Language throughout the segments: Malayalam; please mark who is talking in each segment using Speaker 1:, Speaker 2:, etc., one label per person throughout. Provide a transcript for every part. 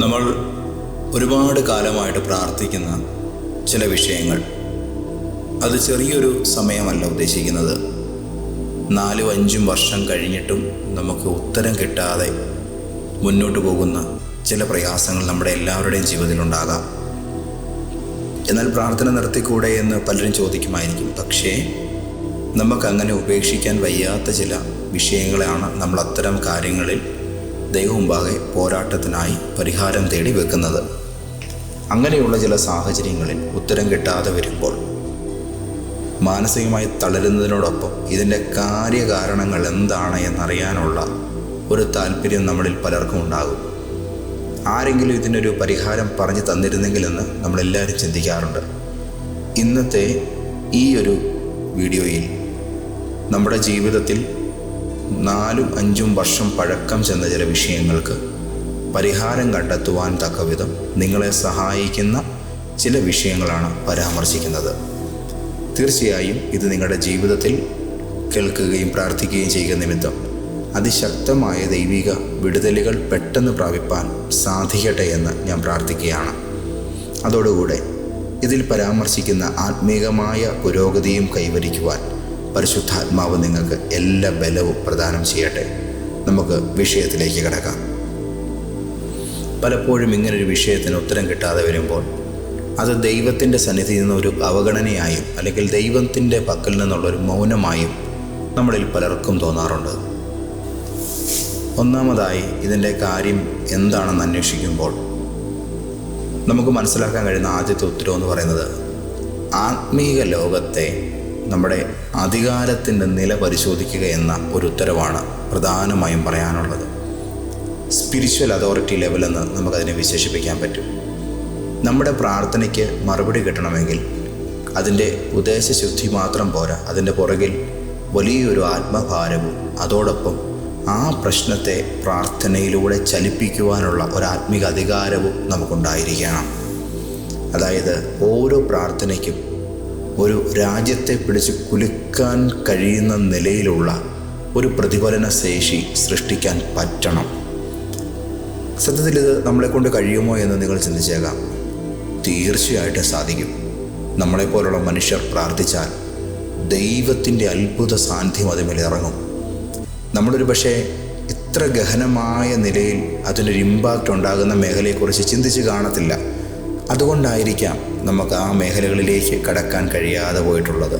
Speaker 1: നമ്മൾ ഒരുപാട് കാലമായിട്ട് പ്രാർത്ഥിക്കുന്ന ചില വിഷയങ്ങൾ. അത് ചെറിയൊരു സമയമല്ല ഉദ്ദേശിക്കുന്നത്. നാലും അഞ്ചും വർഷം കഴിഞ്ഞിട്ടും നമുക്ക് ഉത്തരം കിട്ടാതെ മുന്നോട്ട് പോകുന്ന ചില പ്രയാസങ്ങൾ നമ്മുടെ എല്ലാവരുടെയും ജീവിതത്തിലുണ്ടാകാം. എന്നാൽ പ്രാർത്ഥന നിർത്തിക്കൂടെ എന്ന് പലരും ചോദിക്കുമായിരിക്കും. പക്ഷേ നമുക്കങ്ങനെ ഉപേക്ഷിക്കാൻ വയ്യാത്ത ചില വിഷയങ്ങളാണ് നമ്മൾ അത്തരം കാര്യങ്ങളിൽ ദൈവമുമ്പാകെ പോരാട്ടത്തിനായി പരിഹാരം തേടി വെക്കുന്നത്. അങ്ങനെയുള്ള ചില സാഹചര്യങ്ങളിൽ ഉത്തരം കിട്ടാതെ വരുമ്പോൾ മാനസികമായി തളരുന്നതിനോടൊപ്പം ഇതിന്റെ കാര്യകാരണങ്ങൾ എന്താണ് എന്നറിയാനുള്ള ഒരു താല്പര്യം നമ്മളിൽ പലർക്കും ഉണ്ടാകും. ആരെങ്കിലും ഇതിനൊരു പരിഹാരം പറഞ്ഞു തന്നിരുന്നെങ്കിലെന്ന് നമ്മളെല്ലാവരും ചിന്തിക്കാറുണ്ട്. ഇന്നത്തെ ഈ ഒരു വീഡിയോയിൽ നമ്മുടെ ജീവിതത്തിൽ നാലും അഞ്ചും വർഷം പഴക്കം ചെന്ന ചില വിഷയങ്ങൾക്ക് പരിഹാരം കണ്ടെത്തുവാൻ തക്കവിധം നിങ്ങളെ സഹായിക്കുന്ന ചില വിഷയങ്ങളാണ് പരാമർശിക്കുന്നത്. തീർച്ചയായും ഇത് നിങ്ങളുടെ ജീവിതത്തിൽ കേൾക്കുകയും പ്രാർത്ഥിക്കുകയും ചെയ്യുക നിമിത്തം അതിശക്തമായ ദൈവിക വിടുതലുകൾ പെട്ടെന്ന് പ്രാപിപ്പാൻ സാധിക്കട്ടെ എന്ന് ഞാൻ പ്രാർത്ഥിക്കുകയാണ്. അതോടുകൂടെ ഇതിൽ പരാമർശിക്കുന്ന ആത്മീകമായ പുരോഗതിയും കൈവരിക്കുവാൻ പരിശുദ്ധാത്മാവ് നിങ്ങൾക്ക് എല്ലാ ബലവും പ്രദാനം ചെയ്യട്ടെ. നമുക്ക് വിഷയത്തിലേക്ക് കിടക്കാം. പലപ്പോഴും ഇങ്ങനൊരു വിഷയത്തിന് ഉത്തരം കിട്ടാതെ വരുമ്പോൾ അത് ദൈവത്തിന്റെ സന്നിധിയിൽ നിന്ന് ഒരു അവഗണനയായും അല്ലെങ്കിൽ ദൈവത്തിന്റെ പക്കൽ നിന്നുള്ളൊരു മൗനമായും നമ്മളിൽ പലർക്കും തോന്നാറുണ്ട്. ഒന്നാമതായി ഇതിന്റെ കാര്യം എന്താണെന്ന് അന്വേഷിക്കുമ്പോൾ നമുക്ക് മനസ്സിലാക്കാൻ കഴിയുന്ന ആദ്യത്തെ ഉത്തരവ് എന്ന് പറയുന്നത് ആത്മീക ലോകത്തെ നമ്മുടെ അധികാരത്തിന്റെ നില പരിശോധിക്കുക എന്ന ഒരു ഉത്തരവാണ് പ്രധാനമായും പറയാനുള്ളത്. സ്പിരിച്വൽ അതോറിറ്റി ലെവലെന്ന് നമുക്കതിനെ വിശേഷിപ്പിക്കാൻ പറ്റും. നമ്മുടെ പ്രാർത്ഥനയ്ക്ക് മറുപടി കിട്ടണമെങ്കിൽ അതിന്റെ ഉദ്ദേശശുദ്ധി മാത്രം പോരാ. അതിന്റെ പുറകിൽ വലിയൊരു ആത്മഭാരവും അതോടൊപ്പം ആ പ്രശ്നത്തെ പ്രാർത്ഥനയിലൂടെ ചലിപ്പിക്കുവാനുള്ള ഒരു ആത്മീക അധികാരവും നമുക്കുണ്ടായിരിക്കണം. അതായത് ഓരോ പ്രാർത്ഥനയ്ക്കും ഒരു രാജ്യത്തെ പിടിച്ച് കുലുക്കാൻ കഴിയുന്ന നിലയിലുള്ള ഒരു പ്രതിഫലന ശേഷി സൃഷ്ടിക്കാൻ പറ്റണം. സത്യത്തിൽ ഇത് നമ്മളെ കൊണ്ട് കഴിയുമോ എന്ന് നിങ്ങൾ ചിന്തിച്ചേക്കാം. തീർച്ചയായിട്ടും സാധിക്കും. നമ്മളെപ്പോലുള്ള മനുഷ്യർ പ്രാർത്ഥിച്ചാൽ ദൈവത്തിന്റെ അത്ഭുത സാന്നിധ്യം അതിന്മേൽ ഇറങ്ങും. നമ്മളൊരു പക്ഷേ ഇത്ര ഗഹനമായ നിലയിൽ അതിനൊരു ഇമ്പാക്റ്റ് ഉണ്ടാകുന്ന മേഖലയെക്കുറിച്ച് ചിന്തിച്ച് കാണത്തില്ല. അതുകൊണ്ടായിരിക്കാം നമുക്ക് ആ മേഖലകളിലേക്ക് കടക്കാൻ കഴിയാതെ പോയിട്ടുള്ളത്.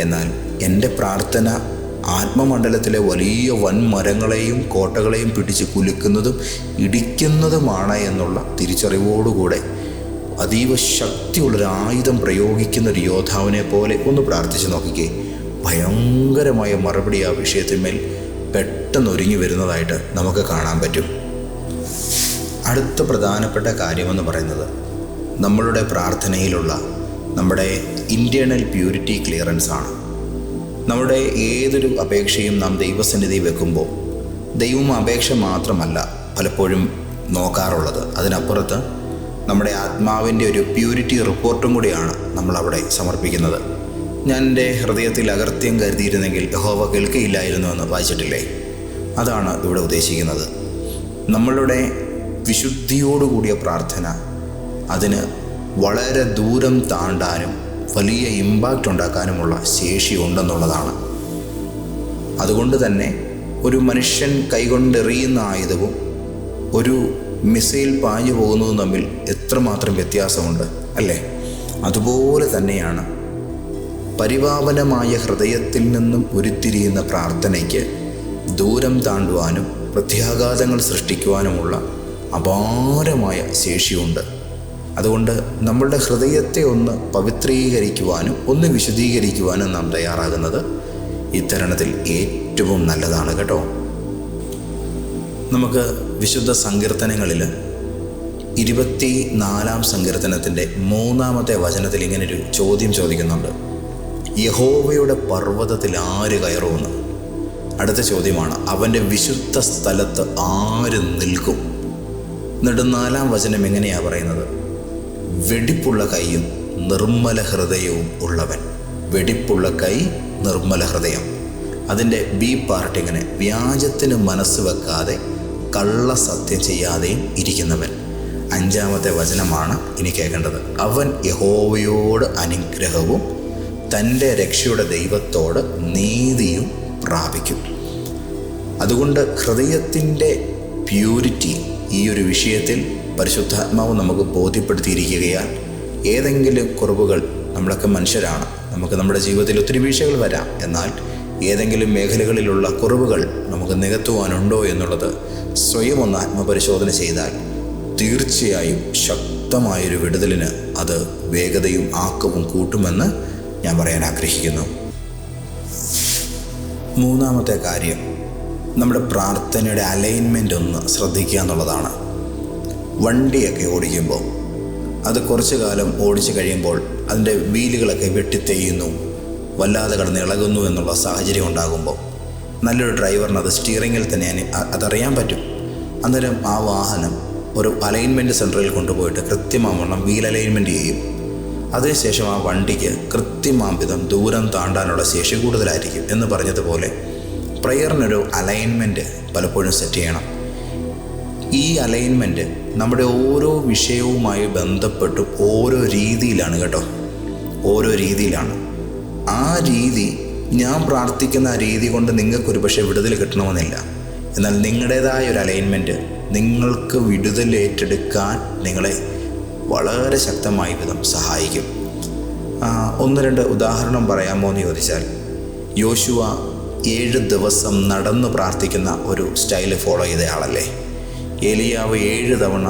Speaker 1: എന്നാൽ എന്റെ പ്രാർത്ഥന ആത്മമണ്ഡലത്തിലെ വലിയ വൻമരങ്ങളെയും കോട്ടകളെയും പിടിച്ച് കുലുക്കുന്നതും ഇടിക്കുന്നതുമാണ് എന്നുള്ള തിരിച്ചറിവോടുകൂടെ അതീവ ശക്തിയുള്ളൊരു ആയുധം പ്രയോഗിക്കുന്ന ഒരു യോദ്ധാവിനെ പോലെ ഒന്ന് പ്രാർത്ഥിച്ച് നോക്കിക്കേ. ഭയങ്കരമായ മറുപടി ആ വിഷയത്തിന്മേൽ പെട്ടെന്ന് ഒരുങ്ങി വരുന്നതായിട്ട് നമുക്ക് കാണാൻ പറ്റും. അടുത്ത പ്രധാനപ്പെട്ട കാര്യമെന്ന് പറയുന്നത് നമ്മളുടെ പ്രാർത്ഥനയിലുള്ള നമ്മുടെ ഇന്റേർണൽ പ്യൂരിറ്റി ക്ലിയറൻസ് ആണ് നമ്മുടെ ഏതൊരു അപേക്ഷയും നാം ദൈവസന്നിധി വെക്കുമ്പോൾ ദൈവം അപേക്ഷ മാത്രമല്ല പലപ്പോഴും നോക്കാറുള്ളത്. അതിനപ്പുറത്ത് നമ്മുടെ ആത്മാവിന്റെ ഒരു പ്യൂരിറ്റി റിപ്പോർട്ടും കൂടിയാണ് നമ്മൾ അവിടെ സമർപ്പിക്കുന്നത്. ഞാൻ എന്റെ ഹൃദയത്തിൽ അകർത്യം കരുതിയിരുന്നെങ്കിൽ ഹോവ കേൾക്കയില്ലായിരുന്നു എന്ന് വായിച്ചിട്ടില്ലേ? അതാണ് ഇവിടെ ഉദ്ദേശിക്കുന്നത്. നമ്മളുടെ വിശുദ്ധിയോടുകൂടിയ പ്രാർത്ഥന അതിന് വളരെ ദൂരം താണ്ടാനും വലിയ ഇമ്പാക്റ്റ് ഉണ്ടാക്കാനുമുള്ള ശേഷി ഉണ്ടെന്നുള്ളതാണ്. അതുകൊണ്ട് തന്നെ ഒരു മനുഷ്യൻ കൈകൊണ്ടെറിയുന്ന ആയുധവും ഒരു മിസൈൽ പാഞ്ഞു പോകുന്നതും തമ്മിൽ എത്രമാത്രം വ്യത്യാസമുണ്ട് അല്ലേ? അതുപോലെ തന്നെയാണ് പരിപാവനമായ ഹൃദയത്തിൽ നിന്നും ഉരുത്തിരിയുന്ന പ്രാർത്ഥനയ്ക്ക് ദൂരം താണ്ടുവാനും പ്രത്യാഘാതങ്ങൾ സൃഷ്ടിക്കുവാനുമുള്ള അപാരമായ ശേഷിയുണ്ട്. അതുകൊണ്ട് നമ്മളുടെ ഹൃദയത്തെ ഒന്ന് പവിത്രീകരിക്കുവാനും ഒന്ന് വിശദീകരിക്കുവാനും നാം തയ്യാറാകുന്നത് ഇത്തരണത്തിൽ ഏറ്റവും നല്ലതാണ് കേട്ടോ. നമുക്ക് വിശുദ്ധ സങ്കീർത്തനങ്ങളിൽ ഇരുപത്തി നാലാം സങ്കീർത്തനത്തിന്റെ മൂന്നാമത്തെ വചനത്തിൽ ഇങ്ങനെ ഒരു ചോദ്യം ചോദിക്കുന്നുണ്ട്. യഹോവയുടെ പർവതത്തിൽ ആര് കയറുമെന്ന്. അടുത്ത ചോദ്യമാണ് അവന്റെ വിശുദ്ധ സ്ഥലത്ത് ആര് നിൽക്കും? എന്നിട്ട് നാലാം വചനം എങ്ങനെയാണ് പറയുന്നത്? വെടിപ്പുള്ള കൈയും നിർമ്മല ഹൃദയവും ഉള്ളവൻ. വെടിപ്പുള്ള കൈ നിർമ്മല ഹൃദയം. അതിന്റെ ബി പാർട്ട് ഇങ്ങനെ വ്യാജത്തിന് മനസ്സ് വെക്കാതെ കള്ള സത്യം ചെയ്യാതെയും ഇരിക്കുന്നവൻ. അഞ്ചാമത്തെ വചനമാണ് ഇനി കേൾക്കേണ്ടത്. അവൻ യഹോവയോട് അനുഗ്രഹവും തന്റെ രക്ഷയുടെ ദൈവത്തോട് നീതിയും പ്രാപിക്കും. അതുകൊണ്ട് ഹൃദയത്തിന്റെ പ്യൂരിറ്റി ഈ ഒരു വിഷയത്തിൽ പരിശുദ്ധാത്മാവ് നമുക്ക് ബോധ്യപ്പെടുത്തിയിരിക്കുകയാൽ ഏതെങ്കിലും കുറവുകൾ നമ്മളൊക്കെ മനുഷ്യരാണ്. നമുക്ക് നമ്മുടെ ജീവിതത്തിൽ ഒത്തിരി വീഴ്ചകൾ വരാം. എന്നാൽ ഏതെങ്കിലും മേഖലകളിലുള്ള കുറവുകൾ നമുക്ക് നികത്തുവാനുണ്ടോ എന്നുള്ളത് സ്വയം ഒന്ന് ആത്മപരിശോധന ചെയ്താൽ തീർച്ചയായും ശക്തമായൊരു വിടുതലിന് അത് വേഗതയും ആക്കവും കൂട്ടുമെന്ന് ഞാൻ പറയാൻ ആഗ്രഹിക്കുന്നു. മൂന്നാമത്തെ കാര്യം നമ്മുടെ പ്രാർത്ഥനയുടെ അലൈൻമെന്റ് ഒന്ന് ശ്രദ്ധിക്കുക എന്നുള്ളതാണ്. വണ്ടിയൊക്കെ ഓടിക്കുമ്പോൾ അത് കുറച്ചു കാലം ഓടിച്ചു കഴിയുമ്പോൾ അതിന്റെ വീലുകളൊക്കെ വെട്ടിത്തെയ്യുന്നു വല്ലാതെ കിടന്ന് ഇളകുന്നു എന്നുള്ള സാഹചര്യം ഉണ്ടാകുമ്പോൾ നല്ലൊരു ഡ്രൈവറിന് അത് സ്റ്റിയറിങ്ങിൽ തന്നെ അതറിയാൻ പറ്റും. അന്നേരം ആ വാഹനം ഒരു അലൈൻമെന്റ് സെന്ററിൽ കൊണ്ടുപോയിട്ട് കൃത്യമാവണ്ണം വീൽ അലൈൻമെന്റ് ചെയ്യും. അതിനുശേഷം ആ വണ്ടിക്ക് കൃത്യമാംവിധം ദൂരം താണ്ടാനുള്ള ശേഷി കൂടുതലായിരിക്കും എന്ന് പറഞ്ഞതുപോലെ പ്രയറിനൊരു അലൈൻമെന്റ് പലപ്പോഴും സെറ്റ് ചെയ്യണം. ഈ അലൈൻമെന്റ് നമ്മുടെ ഓരോ വിഷയവുമായി ബന്ധപ്പെട്ട് ഓരോ രീതിയിലാണ് കേട്ടോ. ഓരോ രീതിയിലാണ്. ആ രീതി ഞാൻ പ്രാർത്ഥിക്കുന്ന ആ രീതി കൊണ്ട് നിങ്ങൾക്കൊരു പക്ഷേ വിടുതൽ കിട്ടണമെന്നില്ല. എന്നാൽ നിങ്ങളുടേതായ ഒരു അലൈൻമെന്റ് നിങ്ങൾക്ക് വിടുതൽ ഏറ്റെടുക്കാൻ നിങ്ങളെ വളരെ ശക്തമായി വിധം സഹായിക്കും. ഒന്ന് രണ്ട് ഉദാഹരണം പറയാമോ എന്ന് ചോദിച്ചാൽ യോശുവ ഏഴ് ദിവസം നടന്ന് പ്രാർത്ഥിക്കുന്ന ഒരു സ്റ്റൈൽ ഫോളോ ചെയ്ത ആളല്ലേ? ഏലിയാവ് ഏഴ് തവണ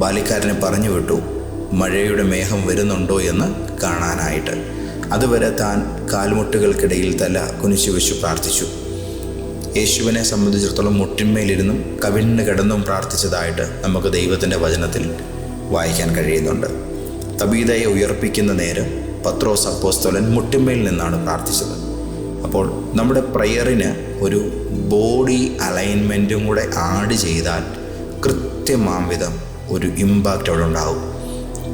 Speaker 1: ബാലിക്കാരനെ പറഞ്ഞു വിട്ടു മഴയുടെ മേഘം വരുന്നുണ്ടോ എന്ന് കാണാനായിട്ട്. അതുവരെ താൻ കാൽമുട്ടുകൾക്കിടയിൽ തല കുനിച്ചു വെച്ചു പ്രാർത്ഥിച്ചു. യേശുവിനെ സംബന്ധിച്ചിടത്തോളം മുട്ടിന്മേലിരുന്നും കവിണ്ണ് കിടന്നും പ്രാർത്ഥിച്ചതായിട്ട് നമുക്ക് ദൈവത്തിന്റെ വചനത്തിൽ വായിക്കാൻ കഴിയുന്നുണ്ട്. തബീതയെ ഉയർപ്പിക്കുന്ന നേരം പത്രോസ് അപ്പോസ്തോലൻ മുട്ടിന്മേൽ നിന്നാണ് പ്രാർത്ഥിച്ചത്. അപ്പോൾ നമ്മുടെ പ്രയറിന് ഒരു ബോഡി അലൈൻമെന്റും കൂടെ ആഡ് ചെയ്താൽ കൃത്യമാം വിധം ഒരു ഇമ്പാക്റ്റ് അവിടെ ഉണ്ടാവും.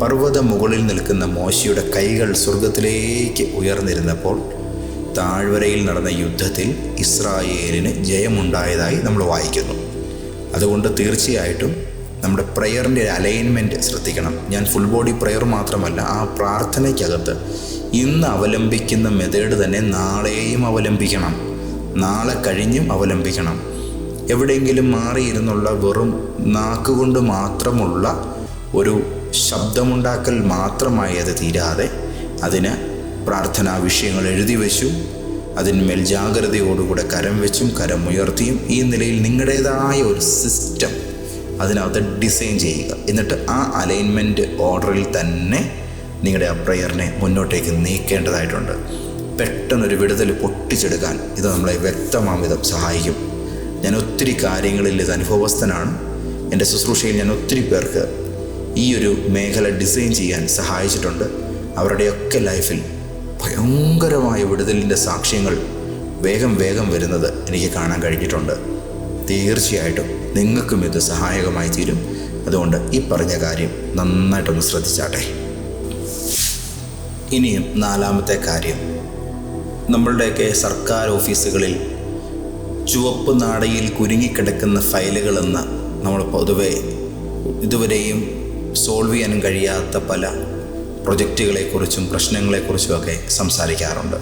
Speaker 1: പർവത മുകളിൽ നിൽക്കുന്ന മോശിയുടെ കൈകൾ സ്വർഗത്തിലേക്ക് ഉയർന്നിരുന്നപ്പോൾ താഴ്വരയിൽ നടന്ന യുദ്ധത്തിൽ ഇസ്രായേലിന് ജയമുണ്ടായതായി നമ്മൾ വായിക്കുന്നു. അതുകൊണ്ട് തീർച്ചയായിട്ടും നമ്മുടെ പ്രയറിന്റെ അലൈൻമെന്റ് ശ്രദ്ധിക്കണം. ഞാൻ ഫുൾ ബോഡി പ്രയർ മാത്രമല്ല ആ പ്രാർത്ഥനയ്ക്കകത്ത് ഇന്ന് അവലംബിക്കുന്ന മെത്തേഡ് തന്നെ നാളെയും അവലംബിക്കണം. നാളെ കഴിഞ്ഞും അവലംബിക്കണം. എവിടെയെങ്കിലും മാറിയിരുന്നുള്ള വെറും നാക്കുകൊണ്ട് മാത്രമുള്ള ഒരു ശബ്ദമുണ്ടാക്കൽ മാത്രമായി അത് തീരാതെ അതിന് പ്രാർത്ഥനാ വിഷയങ്ങൾ എഴുതി വെച്ചു അതിന്മേൽ ജാഗ്രതയോടുകൂടെ കരം വെച്ചും കരം ഉയർത്തിയും ഈ നിലയിൽ നിങ്ങളുടേതായ ഒരു സിസ്റ്റം അതിനകത്ത് ഡിസൈൻ ചെയ്യുക. എന്നിട്ട് ആ അലൈൻമെന്റ് ഓർഡറിൽ തന്നെ നിങ്ങളുടെ ആ പ്രയറിനെ മുന്നോട്ടേക്ക് നീക്കേണ്ടതായിട്ടുണ്ട്. പെട്ടെന്നൊരു വിടുതൽ പൊട്ടിച്ചെടുക്കാൻ ഇത് നമ്മളെ വ്യക്തമാം വിധം സഹായിക്കും. ഞാൻ ഒത്തിരി കാര്യങ്ങളിൽ ഇത് അനുഭവസ്ഥനാണ്. എന്റെ ശുശ്രൂഷയിൽ ഞാൻ ഒത്തിരി പേർക്ക് ഈ ഒരു മേഖല ഡിസൈൻ ചെയ്യാൻ സഹായിച്ചിട്ടുണ്ട്. അവരുടെയൊക്കെ ലൈഫിൽ ഭയങ്കരമായ വിടുതലിന്റെ സാക്ഷ്യങ്ങൾ വേഗം വേഗം വരുന്നത് എനിക്ക് കാണാൻ കഴിഞ്ഞിട്ടുണ്ട്. തീർച്ചയായിട്ടും നിങ്ങൾക്കും ഇത് സഹായകമായി തീരും. അതുകൊണ്ട് ഈ പറഞ്ഞ കാര്യം നന്നായിട്ടൊന്ന് ശ്രദ്ധിച്ചാട്ടെ. ഇനിയും നാലാമത്തെ കാര്യം. നമ്മളുടെയൊക്കെ സർക്കാർ ഓഫീസുകളിൽ ചുവപ്പ് നാടയിൽ കുരുങ്ങിക്കിടക്കുന്ന ഫയലുകളെന്ന് നമ്മൾ പൊതുവെ ഇതുവരെയും സോൾവ് ചെയ്യാൻ കഴിയാത്ത പല പ്രൊജക്റ്റുകളെക്കുറിച്ചും പ്രശ്നങ്ങളെക്കുറിച്ചുമൊക്കെ സംസാരിക്കാറുണ്ട്.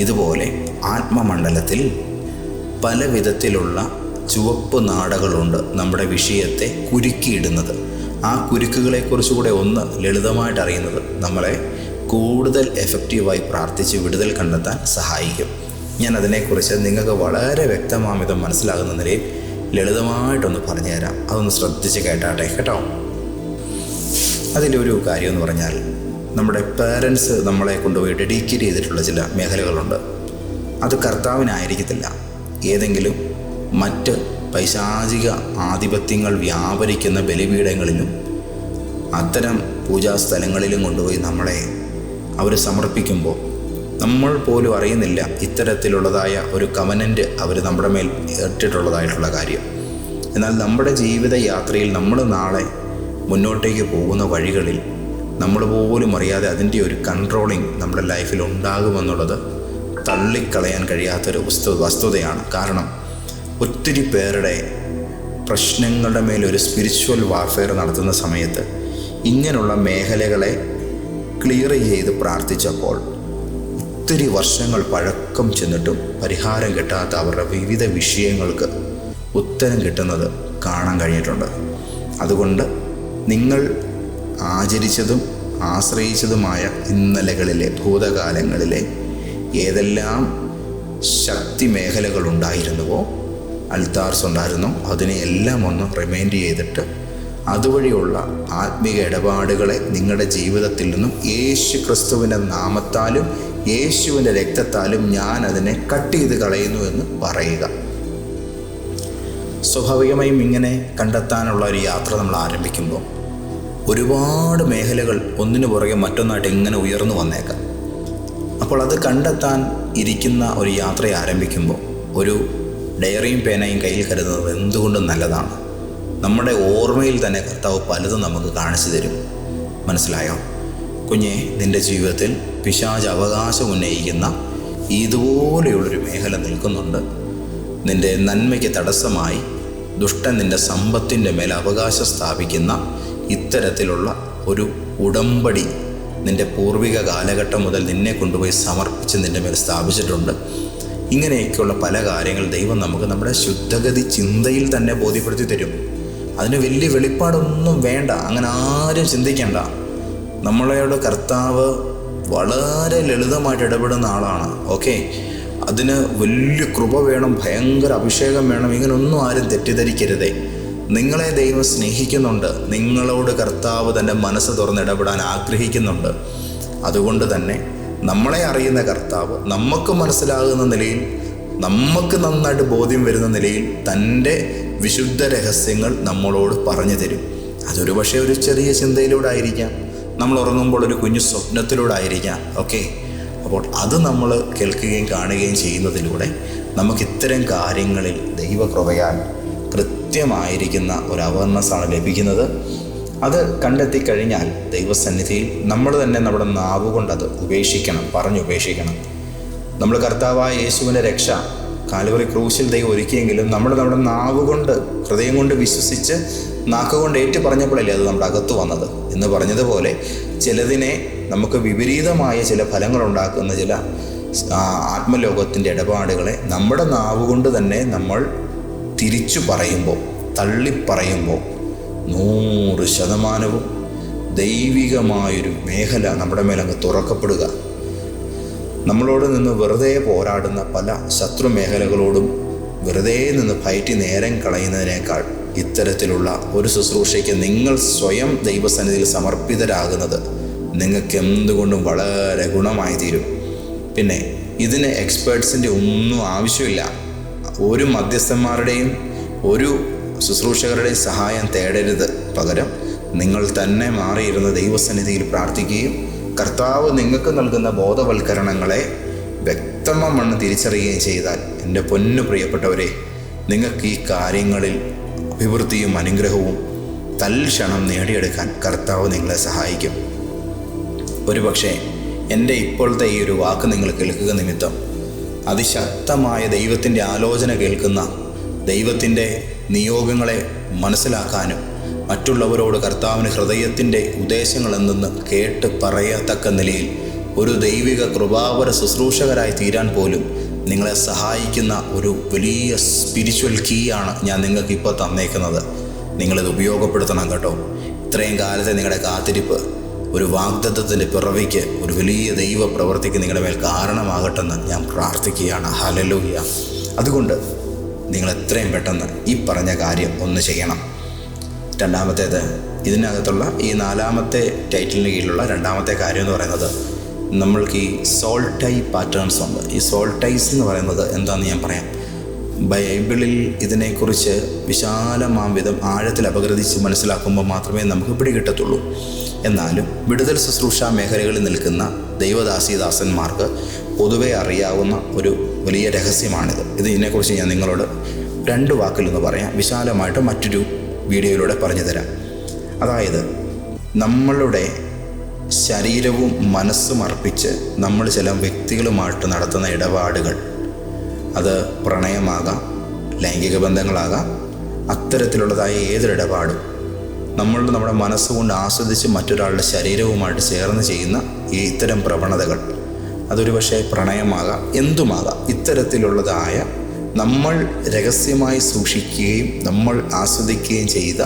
Speaker 1: ഇതുപോലെ ആത്മമണ്ഡലത്തിൽ പല വിധത്തിലുള്ള ചുവപ്പ് നാടകളുണ്ട് നമ്മുടെ വിഷയത്തെ കുരുക്കിയിടുന്നത്. ആ കുരുക്കുകളെക്കുറിച്ച് കൂടെ ഒന്ന് ലളിതമായിട്ട് അറിയുന്നത് നമ്മളെ കൂടുതൽ എഫക്റ്റീവായി പ്രാർത്ഥിച്ച് വിടുതൽ കണ്ടെത്താൻ സഹായിക്കും. ഞാൻ അതിനെക്കുറിച്ച് നിങ്ങൾക്ക് വളരെ വ്യക്തമാമിതം മനസ്സിലാകുന്ന നിലയിൽ ലളിതമായിട്ടൊന്ന് പറഞ്ഞുതരാം. അതൊന്ന് ശ്രദ്ധിച്ച് കേട്ടാട്ടെ കേട്ടോ. അതിലൊരു കാര്യം എന്ന് പറഞ്ഞാൽ നമ്മുടെ പേരൻസ് നമ്മളെ കൊണ്ടുപോയി ഡെഡിക്കേറ്റ് ചെയ്തിട്ടുള്ള ചില മേഖലകളുണ്ട്. അത് കർത്താവിനായിരിക്കത്തില്ല. ഏതെങ്കിലും മറ്റ് പൈശാചിക ആധിപത്യങ്ങൾ വ്യാപരിക്കുന്ന ബലിപീഠങ്ങളിലും അത്തരം പൂജാസ്ഥലങ്ങളിലും കൊണ്ടുപോയി നമ്മളെ അവർ സമർപ്പിക്കുമ്പോൾ നമ്മൾ പോലും അറിയുന്നില്ല ഇത്തരത്തിലുള്ളതായ ഒരു കവനന്റ് അവർ നമ്മുടെ മേൽ ഏറ്റിട്ടുള്ളതായിട്ടുള്ള കാര്യം. എന്നാൽ നമ്മുടെ ജീവിത യാത്രയിൽ നമ്മൾ നാളെ മുന്നോട്ടേക്ക് പോകുന്ന വഴികളിൽ നമ്മൾ പോലും അറിയാതെ അതിന്റെ ഒരു കൺട്രോളിങ് നമ്മുടെ ലൈഫിൽ ഉണ്ടാകുമെന്നുള്ളത് തള്ളിക്കളയാൻ കഴിയാത്തൊരു വസ്തു വസ്തുതയാണ്. കാരണം ഒത്തിരി പേരുടെ പ്രശ്നങ്ങളുടെ മേൽ ഒരു സ്പിരിച്വൽ വാർഫെയർ നടത്തുന്ന സമയത്ത് ഇങ്ങനെയുള്ള മേഖലകളെ ക്ലിയർ ചെയ്ത് പ്രാർത്ഥിച്ചപ്പോൾ ഒത്തിരി വർഷങ്ങൾ പഴക്കം ചെന്നിട്ടും പരിഹാരം കിട്ടാത്ത അവരുടെ വിവിധ വിഷയങ്ങൾക്ക് ഉത്തരം കിട്ടുന്നത് കാണാൻ കഴിഞ്ഞിട്ടുണ്ട്. അതുകൊണ്ട് നിങ്ങൾ ആചരിച്ചതും ആശ്രയിച്ചതുമായ ഇന്നലകളിലെ ഭൂതകാലങ്ങളിലെ ഏതെല്ലാം ശക്തി മേഖലകളുണ്ടായിരുന്നുവോ അൽത്താർസ് ഉണ്ടായിരുന്നു അതിനെ എല്ലാം ഒന്ന് റിമൈൻഡ് ചെയ്തിട്ട് അതുവഴിയുള്ള ആത്മീക ഇടപാടുകളെ നിങ്ങളുടെ ജീവിതത്തിൽ നിന്നും യേശു ക്രിസ്തുവിന്റെ നാമത്താലും യേശുവിന്റെ രക്തത്താലും ഞാൻ അതിനെ കട്ട് ചെയ്ത് കളയുന്നു എന്ന് പറയുക. സ്വാഭാവികമായും ഇങ്ങനെ കണ്ടെത്താനുള്ള ഒരു യാത്ര നമ്മൾ ആരംഭിക്കുമ്പോൾ ഒരുപാട് മേഖലകൾ ഒന്നിനു പുറകെ മറ്റൊന്നായിട്ട് ഇങ്ങനെ ഉയർന്നു വന്നേക്കാം. അപ്പോൾ അത് കണ്ടെത്താൻ ഇരിക്കുന്ന ഒരു യാത്ര ആരംഭിക്കുമ്പോൾ ഒരു ഡയറിയും പേനയും കയ്യിൽ കരുതുന്നത് എന്തുകൊണ്ടും നല്ലതാണ്. നമ്മുടെ ഓർമ്മയിൽ തന്നെ കർത്താവ് പലതും നമുക്ക് കാണിച്ചു തരും. മനസ്സിലായോ? കുഞ്ഞെ നിന്റെ ജീവിതത്തിൽ പിശാച് അവകാശം ഉന്നയിക്കുന്ന ഇതുപോലെയുള്ളൊരു മേഖല നിൽക്കുന്നുണ്ട്. നിന്റെ നന്മയ്ക്ക് തടസ്സമായി ദുഷ്ടൻ നിന്റെ സമ്പത്തിന്റെ മേൽ അവകാശം സ്ഥാപിക്കുന്ന ഇത്തരത്തിലുള്ള ഒരു ഉടമ്പടി നിന്റെ പൂർവിക കാലഘട്ടം മുതൽ നിന്നെ കൊണ്ടുപോയി സമർപ്പിച്ച് നിന്റെ മേൽ സ്ഥാപിച്ചിട്ടുണ്ട്. ഇങ്ങനെയൊക്കെയുള്ള പല കാര്യങ്ങൾ ദൈവം നമുക്ക് നമ്മുടെ ശുദ്ധഗതി ചിന്തയിൽ തന്നെ ബോധ്യപ്പെടുത്തി തരും. അതിന് വലിയ വെളിപ്പാടൊന്നും വേണ്ട. അങ്ങനെ ആരും ചിന്തിക്കേണ്ട. നമ്മളോട് കർത്താവ് വളരെ ലളിതമായിട്ട് ഇടപെടുന്ന ആളാണ്. ഓക്കെ? അതിന് വലിയ കൃപ വേണം ഭയങ്കര അഭിഷേകം വേണം ഇങ്ങനൊന്നും ആരും തെറ്റിദ്ധരിക്കരുതേ. നിങ്ങളെ ദൈവം സ്നേഹിക്കുന്നുണ്ട്. നിങ്ങളോട് കർത്താവ് തന്റെ മനസ്സ് തുറന്ന് ഇടപെടാൻ ആഗ്രഹിക്കുന്നുണ്ട്. അതുകൊണ്ട് തന്നെ നമ്മളെ അറിയുന്ന കർത്താവ് നമുക്ക് മനസ്സിലാകുന്ന നിലയിൽ നമുക്ക് നന്നായിട്ട് ബോധ്യം വരുന്ന നിലയിൽ തന്റെ വിശുദ്ധ രഹസ്യങ്ങൾ നമ്മളോട് പറഞ്ഞു തരും. അതൊരു പക്ഷേ ഒരു ചെറിയ ചിന്തയിലൂടെ ആയിരിക്കാം നമ്മൾ ഉറങ്ങുമ്പോൾ ഒരു കുഞ്ഞു സ്വപ്നത്തിലൂടെ ആയിരിക്കാം ഓക്കെ? അപ്പോൾ അത് നമ്മൾ കേൾക്കുകയും കാണുകയും ചെയ്യുന്നതിലൂടെ നമുക്ക് ഇത്തരം കാര്യങ്ങളിൽ ദൈവകൃപയാൽ കൃത്യമായിരിക്കുന്ന ഒരു അവയർനെസ്സാണ് ലഭിക്കുന്നത്. അത് കണ്ടെത്തി കഴിഞ്ഞാൽ ദൈവസന്നിധിയിൽ നമ്മൾ തന്നെ നമ്മുടെ നാവുകൊണ്ട് അത് ഉപേക്ഷിക്കണം പറഞ്ഞു ഉപേക്ഷിക്കണം. നമ്മൾ കർത്താവായ യേശുവിന്റെ രക്ഷ കാലുവറി ക്രൂശിൽ ദൈവം ഒരുക്കിയെങ്കിലും നമ്മൾ നമ്മുടെ നാവ് കൊണ്ട് ഹൃദയം കൊണ്ട് വിശ്വസിച്ച് നാക്കുകൊണ്ട് ഏറ്റു പറഞ്ഞപ്പോഴല്ലേ അത് നമ്മുടെ അകത്ത് വന്നത്? എന്ന് പറഞ്ഞതുപോലെ ചിലതിനെ നമുക്ക് വിപരീതമായ ചില ഫലങ്ങൾ ഉണ്ടാക്കുന്ന ചില ആത്മലോകത്തിന്റെ ഇടപാടുകളെ നമ്മുടെ നാവ് കൊണ്ട് തന്നെ നമ്മൾ തിരിച്ചു പറയുമ്പോൾ തള്ളിപ്പറയുമ്പോൾ നൂറ് ശതമാനവും ദൈവികമായൊരു മേഖല നമ്മുടെ മേലങ്ങ് തുറക്കപ്പെടുക. നമ്മളോട് നിന്ന് വെറുതെ പോരാടുന്ന പല ശത്രു മേഖലകളോടും വെറുതെ നിന്ന് ഫൈറ്റ് നേരം കളയുന്നതിനേക്കാൾ ഇത്തരത്തിലുള്ള ഒരു ശുശ്രൂഷയ്ക്ക് നിങ്ങൾ സ്വയം ദൈവസന്നിധിയിൽ സമർപ്പിതരാകുന്നത് നിങ്ങൾക്ക് എന്തുകൊണ്ടും വളരെ ഗുണമായി തീരും പിന്നെ ഇതിന് എക്സ്പേർട്സിന്റെ ഒന്നും ആവശ്യമില്ല. ഒരു മധ്യസ്ഥന്മാരുടെയും ഒരു ശുശ്രൂഷകരുടെയും സഹായം തേടരുത്. പകരം നിങ്ങൾ തന്നെ മാറിയിരുന്ന ദൈവസന്നിധിയിൽ പ്രാർത്ഥിക്കുകയും കർത്താവ് നിങ്ങൾക്ക് നൽകുന്ന ബോധവൽക്കരണങ്ങളെ വ്യക്തമണ്ണ് തിരിച്ചറിയുകയും ചെയ്താൽ എന്റെ പൊന്നു പ്രിയപ്പെട്ടവരെ നിങ്ങൾക്ക് ഈ കാര്യങ്ങളിൽ അഭിവൃദ്ധിയും അനുഗ്രഹവും തൽക്ഷണം നേടിയെടുക്കാൻ കർത്താവ് നിങ്ങളെ സഹായിക്കും. ഒരുപക്ഷെ എന്റെ ഇപ്പോഴത്തെ ഈ ഒരു വാക്ക് നിങ്ങൾ കേൾക്കുക നിമിത്തം അതിശക്തമായ ദൈവത്തിന്റെ ആലോചന കേൾക്കുന്ന ദൈവത്തിന്റെ നിയോഗങ്ങളെ മനസ്സിലാക്കാനും മറ്റുള്ളവരോട് കർത്താവിന് ഹൃദയത്തിന്റെ ഉദ്ദേശങ്ങളെന്നൊന്ന് കേട്ട് പറയത്തക്ക നിലയിൽ ഒരു ദൈവിക കൃപാവര ശുശ്രൂഷകരായി തീരാൻ പോലും നിങ്ങളെ സഹായിക്കുന്ന ഒരു വലിയ സ്പിരിച്വൽ കീ ആണ് ഞാൻ നിങ്ങൾക്ക് ഇപ്പോൾ തന്നേക്കുന്നത്. നിങ്ങളിത് ഉപയോഗപ്പെടുത്തണം കേട്ടോ. ഇത്രയും കാലത്തെ നിങ്ങളുടെ കാത്തിരിപ്പ് ഒരു വാഗ്ദത്വത്തിന്റെ പിറവിക്ക് ഒരു വലിയ ദൈവ പ്രവർത്തിക്ക് നിങ്ങളുടെ മേൽ കാരണമാകട്ടെന്ന് ഞാൻ പ്രാർത്ഥിക്കുകയാണ്. ഹലലൂയ അതുകൊണ്ട് നിങ്ങൾ എത്രയും പെട്ടെന്ന് ഈ പറഞ്ഞ കാര്യം ഒന്ന് ചെയ്യണം. രണ്ടാമത്തേത് ഇതിനകത്തുള്ള ഈ നാലാമത്തെ ടൈറ്റിലിന് കീഴിലുള്ള രണ്ടാമത്തെ കാര്യം എന്ന് പറയുന്നത് നമ്മൾക്ക് ഈ സോൾട്ടൈ പാറ്റേൺസ് ഉണ്ട്. ഈ സോൾട്ടൈസ് എന്ന് പറയുന്നത് എന്താണെന്ന് ഞാൻ പറയാം. ബൈബിളിൽ ഇതിനെക്കുറിച്ച് വിശാലമാം വിധം ആഴത്തിൽ അപഗ്രഥിച്ച് മനസ്സിലാക്കുമ്പോൾ മാത്രമേ നമുക്ക് പിടികിട്ടത്തുള്ളൂ. എന്നാലും വിടുതൽ ശുശ്രൂഷ മേഖലകളിൽ നിൽക്കുന്ന ദൈവദാസിദാസന്മാർക്ക് പൊതുവെ അറിയാവുന്ന ഒരു വലിയ രഹസ്യമാണിത്. ഇത് ഇതിനെക്കുറിച്ച് ഞാൻ നിങ്ങളോട് രണ്ട് വാക്കിലൊന്ന് പറയാം. വിശാലമായിട്ട് മറ്റൊരു വീഡിയോയിലൂടെ പറഞ്ഞു തരാം. അതായത് നമ്മളുടെ ശരീരവും മനസ്സും അർപ്പിച്ച് നമ്മൾ ചില വ്യക്തികളുമായിട്ട് നടത്തുന്ന ഇടപാടുകൾ. അത് പ്രണയമാകാം ലൈംഗിക ബന്ധങ്ങളാകാം അത്തരത്തിലുള്ളതായ ഏതൊരിടപാടും നമ്മൾ നമ്മുടെ മനസ്സുകൊണ്ട് ആസ്വദിച്ച് മറ്റൊരാളുടെ ശരീരവുമായിട്ട് ചേർന്ന് ചെയ്യുന്ന ഇത്തരം പ്രവണതകൾ. അതൊരു പക്ഷേ പ്രണയമാകാം എന്തുമാകാം ഇത്തരത്തിലുള്ളതായ നമ്മൾ രഹസ്യമായി സൂക്ഷിക്കുകയും നമ്മൾ ആസ്വദിക്കുകയും ചെയ്ത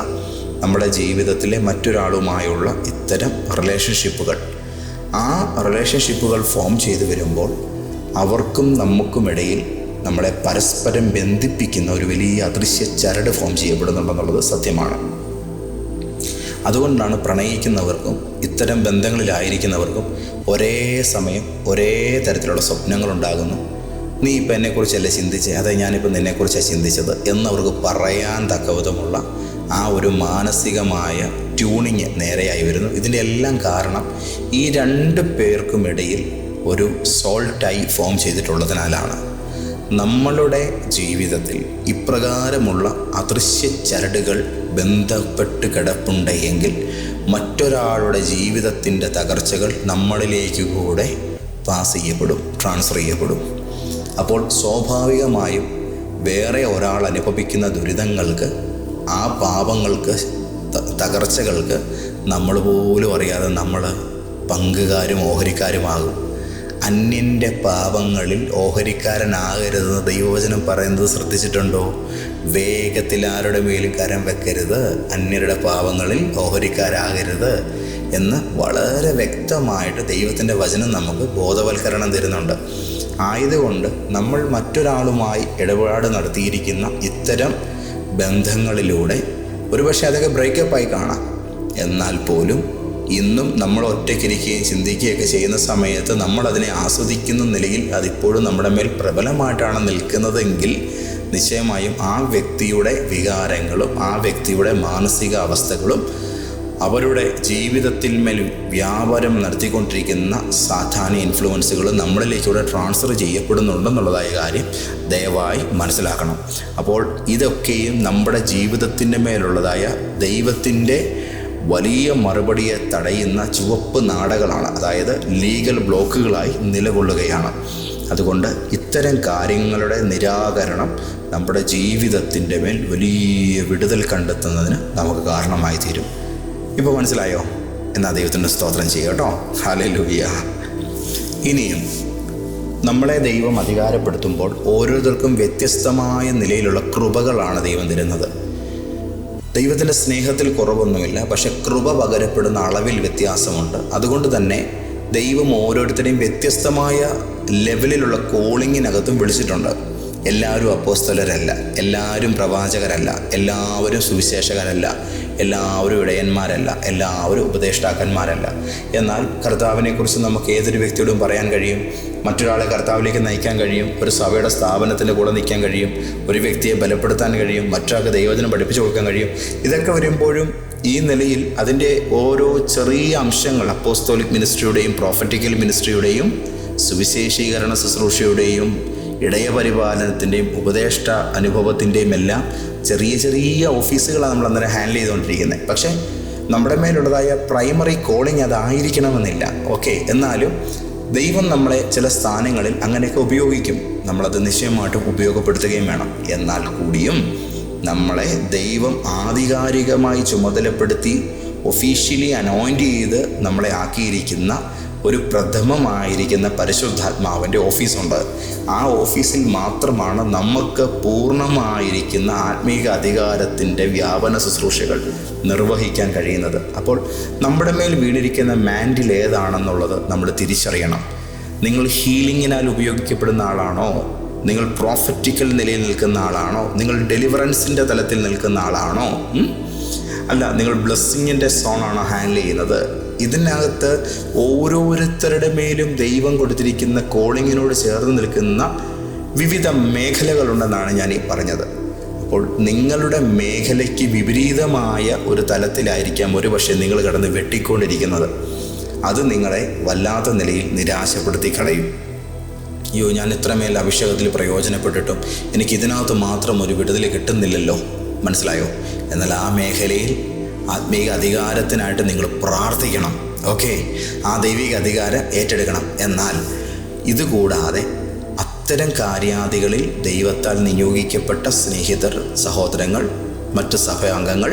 Speaker 1: നമ്മുടെ ജീവിതത്തിലെ മറ്റൊരാളുമായുള്ള ഇത്തരം റിലേഷൻഷിപ്പുകൾ ആ റിലേഷൻഷിപ്പുകൾ ഫോം ചെയ്തു വരുമ്പോൾ അവർക്കും നമുക്കുമിടയിൽ നമ്മളെ പരസ്പരം ബന്ധിപ്പിക്കുന്ന ഒരു വലിയ അദൃശ്യ ചരട് ഫോം ചെയ്യപ്പെടുന്നുണ്ടെന്നുള്ളത് സത്യമാണ്. അതുകൊണ്ടാണ് പ്രണയിക്കുന്നവർക്കും ഇത്തരം ബന്ധങ്ങളിലായിരിക്കുന്നവർക്കും ഒരേ സമയം ഒരേ തരത്തിലുള്ള സ്വപ്നങ്ങളുണ്ടാകുന്നു. നീ ഇപ്പം എന്നെക്കുറിച്ചല്ലേ ചിന്തിച്ച്? അതെ ഞാനിപ്പോൾ നിന്നെക്കുറിച്ചാണ് ചിന്തിച്ചത് എന്നവർക്ക് പറയാൻ തക്കവിധമുള്ള ആ ഒരു മാനസികമായ ട്യൂണിങ് നേരെയായി വരുന്നു. ഇതിന്റെ എല്ലാം കാരണം ഈ രണ്ട് പേർക്കുമിടയിൽ ഒരു സോൾട്ടായി ഫോം ചെയ്തിട്ടുള്ളതിനാലാണ്. നമ്മളുടെ ജീവിതത്തിൽ ഇപ്രകാരമുള്ള അദൃശ്യ ചരടുകൾ ബന്ധപ്പെട്ട് കിടപ്പുണ്ടെങ്കിൽ മറ്റൊരാളുടെ ജീവിതത്തിന്റെ തകർച്ചകൾ നമ്മളിലേക്ക് കൂടെ പാസ് ചെയ്യപ്പെടും ട്രാൻസ്ഫർ ചെയ്യപ്പെടും. അപ്പോൾ സ്വാഭാവികമായും വേറെ ഒരാൾ അനുഭവിക്കുന്ന ദുരിതങ്ങൾക്ക് ആ പാപങ്ങൾക്ക് തകർച്ചകൾക്ക് നമ്മൾ പോലും അറിയാതെ നമ്മൾ പങ്കുകാരും ഓഹരിക്കാരുമാകും. അന്യന്റെ പാപങ്ങളിൽ ഓഹരിക്കാരനാകരുതെന്ന് ദൈവവചനം പറയുന്നത് ശ്രദ്ധിച്ചിട്ടുണ്ടോ? വേഗത്തിൽ ആരുടെ മേലും കരം വെക്കരുത് അന്യരുടെ പാവങ്ങളിൽ ഓഹരിക്കാരാകരുത് എന്ന് വളരെ വ്യക്തമായിട്ട് ദൈവത്തിന്റെ വചനം നമുക്ക് ബോധവൽക്കരണം തരുന്നുണ്ട്. ആയതുകൊണ്ട് നമ്മൾ മറ്റൊരാളുമായി ഇടപാട് നടത്തിയിരിക്കുന്ന ഇത്തരം ബന്ധങ്ങളിലൂടെ ഒരുപക്ഷെ അതൊക്കെ ബ്രേക്കപ്പായി കാണാം. എന്നാൽ പോലും ഇന്നും നമ്മൾ ഒറ്റയ്ക്കിരിക്കുകയും ചിന്തിക്കുകയൊക്കെ ചെയ്യുന്ന സമയത്ത് നമ്മൾ അതിനെ ആസ്വദിക്കുന്ന നിലയിൽ അതിപ്പോഴും നമ്മുടെ മേൽ പ്രബലമായിട്ടാണ് നിൽക്കുന്നതെങ്കിൽ നിശ്ചയമായും ആ വ്യക്തിയുടെ വികാരങ്ങളും ആ വ്യക്തിയുടെ മാനസിക അവസ്ഥകളും അവരുടെ ജീവിതത്തിൽ മേൽ വ്യാപാരം നടത്തിക്കൊണ്ടിരിക്കുന്ന സാധാരണ ഇൻഫ്ലുവൻസുകൾ നമ്മളിലേക്കൂടെ ട്രാൻസ്ഫർ ചെയ്യപ്പെടുന്നുണ്ടെന്നുള്ളതായ കാര്യം ദയവായി മനസ്സിലാക്കണം. അപ്പോൾ ഇതൊക്കെയും നമ്മുടെ ജീവിതത്തിന്റെ മേലുള്ളതായ ദൈവത്തിന്റെ വലിയ മറുപടിയെ തടയുന്ന ചുവപ്പ് നാടകളാണ്. അതായത് ലീഗൽ ബ്ലോക്കുകളായി നിലകൊള്ളുകയാണ്. അതുകൊണ്ട് ഇത്തരം കാര്യങ്ങളുടെ നിരാകരണം നമ്മുടെ ജീവിതത്തിന്റെ മേൽ വലിയ വിടുതൽ കണ്ടെത്തുന്നതിന് നമുക്ക് കാരണമായി തീരും ഇപ്പോൾ മനസ്സിലായോ? എന്നാൽ ദൈവത്തിന്റെ സ്തോത്രം ചെയ്യുക കേട്ടോ. ഹാലലൂയ ഇനിയും നമ്മളെ ദൈവം അധികാരപ്പെടുത്തുമ്പോൾ ഓരോരുത്തർക്കും വ്യത്യസ്തമായ നിലയിലുള്ള കൃപകളാണ് ദൈവം തരുന്നത്. ദൈവത്തിന്റെ സ്നേഹത്തിൽ കുറവൊന്നുമില്ല പക്ഷെ കൃപ പകരപ്പെടുന്ന അളവിൽ വ്യത്യാസമുണ്ട്. അതുകൊണ്ട് തന്നെ ദൈവം ഓരോരുത്തരെയും വ്യത്യസ്തമായ ലെവലിലുള്ള കോളിങ്ങിനകത്തും വിളിച്ചിട്ടുണ്ട്. എല്ലാവരും അപ്പോസ്തലരല്ല എല്ലാവരും പ്രവാചകരല്ല എല്ലാവരും സുവിശേഷകരല്ല എല്ലാവരും ഇടയന്മാരല്ല എല്ലാവരും ഉപദേഷ്ടാക്കന്മാരല്ല. എന്നാൽ കർത്താവിനെക്കുറിച്ച് നമുക്ക് ഏതൊരു വ്യക്തിയോടും പറയാൻ കഴിയും? മറ്റൊരാളെ കർത്താവിലേക്ക് നയിക്കാൻ കഴിയും? ഒരു സഭയുടെ സ്ഥാപനത്തിന്റെ കൂടെ നിൽക്കാൻ കഴിയും? ഒരു വ്യക്തിയെ ബലപ്പെടുത്താൻ കഴിയും? മറ്റൊരാൾക്ക് ദൈവത്തിനും പഠിപ്പിച്ചു കൊടുക്കാൻ കഴിയും? ഇതൊക്കെ വരുമ്പോഴും ഈ നിലയിൽ അതിന്റെ ഓരോ ചെറിയ അംശങ്ങൾ അപ്പോസ്തോലിക് മിനിസ്ട്രിയുടെയും പ്രോഫറ്റിക്കൽ മിനിസ്ട്രിയുടെയും സുവിശേഷീകരണ ശുശ്രൂഷയുടെയും ഇടയപരിപാലനത്തിന്റെയും ഉപദേഷ്ട അനുഭവത്തിന്റെയും എല്ലാം ചെറിയ ചെറിയ ഓഫീസുകളാണ് നമ്മൾ അന്നേരം ഹാൻഡിൽ ചെയ്തുകൊണ്ടിരിക്കുന്നത്. പക്ഷേ നമ്മുടെ മേലുള്ളതായ പ്രൈമറി കോളിങ് അതായിരിക്കണമെന്നില്ല. ഓക്കെ എന്നാലും ദൈവം നമ്മളെ ചില സ്ഥാനങ്ങളിൽ അങ്ങനെയൊക്കെ ഉപയോഗിക്കും. നമ്മളത് നിശ്ചയമായിട്ടും ഉപയോഗപ്പെടുത്തുകയും വേണം. എന്നാൽ കൂടിയും നമ്മളെ ദൈവം ആധികാരികമായി ചുമതലപ്പെടുത്തി ഒഫീഷ്യലി അനോയിന്റ് ചെയ്ത് നമ്മളെ ആക്കിയിരിക്കുന്ന ഒരു പ്രഥമമായിരിക്കുന്ന പരിശുദ്ധാത്മാവിന്റെ ഓഫീസുണ്ട്. ആ ഓഫീസിൽ മാത്രമാണ് നമുക്ക് പൂർണമായിരിക്കുന്ന ആത്മീക അധികാരത്തിന്റെ വ്യാപന ശുശ്രൂഷകൾ നിർവഹിക്കാൻ കഴിയുന്നത്. അപ്പോൾ നമ്മുടെ മേൽ വീണിരിക്കുന്ന മാൻഡിൽ ഏതാണെന്നുള്ളത് നമ്മൾ തിരിച്ചറിയണം. നിങ്ങൾ ഹീലിങ്ങിനാൽ ഉപയോഗിക്കപ്പെടുന്ന ആളാണോ? നിങ്ങൾ പ്രോഫറ്റിക്കൽ നിലയിൽ നിൽക്കുന്ന ആളാണോ? നിങ്ങൾ ഡെലിവറൻസിന്റെ തലത്തിൽ നിൽക്കുന്ന ആളാണോ? അല്ല നിങ്ങൾ ബ്ലെസ്സിങ്ങിന്റെ സോണാണ് ഹാൻഡിൽ ചെയ്യുന്നത്. ഇതിനകത്ത് ഓരോരുത്തരുടെ മേലും ദൈവം കൊടുത്തിരിക്കുന്ന കോളിങ്ങിനോട് ചേർന്ന് നിൽക്കുന്ന വിവിധ മേഖലകളുണ്ടെന്നാണ് ഞാൻ ഈ പറഞ്ഞത്. അപ്പോൾ നിങ്ങളുടെ മേഖലയ്ക്ക് വിപരീതമായ ഒരു തലത്തിലായിരിക്കാം ഒരു പക്ഷേ നിങ്ങൾ കിടന്ന് വെട്ടിക്കൊണ്ടിരിക്കുന്നത്. അത് നിങ്ങളെ വല്ലാത്ത നിലയിൽ നിരാശപ്പെടുത്തി കളയും അയ്യോ ഞാൻ ഇത്രമേൽ അഭിഷേകത്തിൽ പ്രയോജനപ്പെട്ടിട്ടും എനിക്ക് ഇതിനകത്ത് മാത്രം ഒരു വിടുതൽ കിട്ടുന്നില്ലല്ലോ. മനസ്സിലായോ? എന്നാൽ ആ മേഖലയിൽ ആത്മീക അധികാരത്തിനായിട്ട് നിങ്ങൾ പ്രാർത്ഥിക്കണം. ഓക്കെ? ആ ദൈവിക അധികാരം ഏറ്റെടുക്കണം. എന്നാൽ ഇതുകൂടാതെ അത്തരം കാര്യാദികളിൽ ദൈവത്താൽ നിയോഗിക്കപ്പെട്ട സ്നേഹിതർ സഹോദരങ്ങൾ മറ്റ് സഭാംഗങ്ങൾ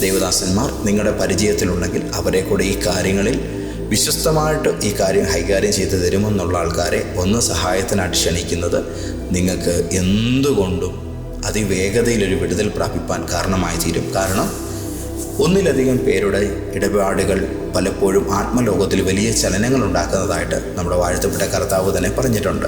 Speaker 1: ദൈവദാസന്മാർ നിങ്ങളുടെ പരിചയത്തിലുണ്ടെങ്കിൽ അവരെ കൂടെ ഈ കാര്യങ്ങളിൽ വിശ്വസ്തമായിട്ട് ഈ കാര്യം കൈകാര്യം ചെയ്ത് തരുമെന്നുള്ള ആൾക്കാരെ ഒന്ന് സഹായത്തിനായിട്ട് ക്ഷണിക്കുന്നത് നിങ്ങൾക്ക് എന്തുകൊണ്ടും അതിവേഗതയിലൊരു വിടുതൽ പ്രാപിപ്പാൻ കാരണമായി തീരും കാരണം ഒന്നിലധികം പേരുടെ ഇടപാടുകൾ പലപ്പോഴും ആത്മലോകത്തിൽ വലിയ ചലനങ്ങൾ ഉണ്ടാക്കുന്നതായിട്ട് നമ്മുടെ വാഴ്ത്തപ്പെട്ട കർത്താവ് തന്നെ പറഞ്ഞിട്ടുണ്ട്.